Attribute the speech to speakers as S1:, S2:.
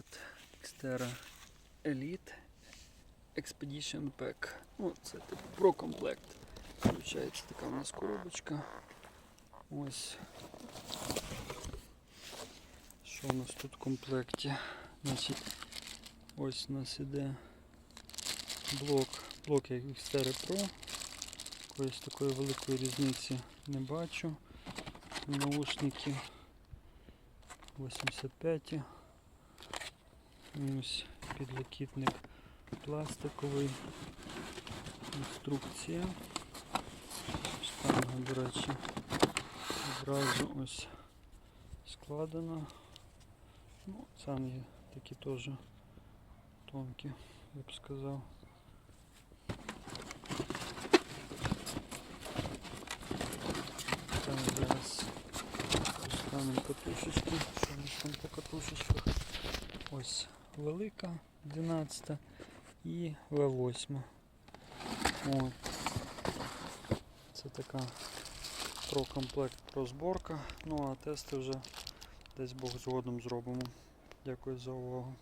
S1: Огляд Xterra Elite Expedition Pack. Ну, це типу про комплект. Включається така у нас коробочка. Ось. Що у нас тут в комплекті? Значить, ось у нас іде блок, блок Xterra Pro. Якоїсь такої великої різниці не бачу. Наушники 85. Ось підлокітник пластиковий. Інструкція. Штанга, до речі, одразу ось складена. Ну, самі такі теж тонкі, я б сказав. Так, зараз достанемо катушечки. Що там по катушечках? Ось велика 12 і В8. От. Це така прокомплект про зборка. Ну а тести вже десь Бог згодом зробимо. Дякую за увагу.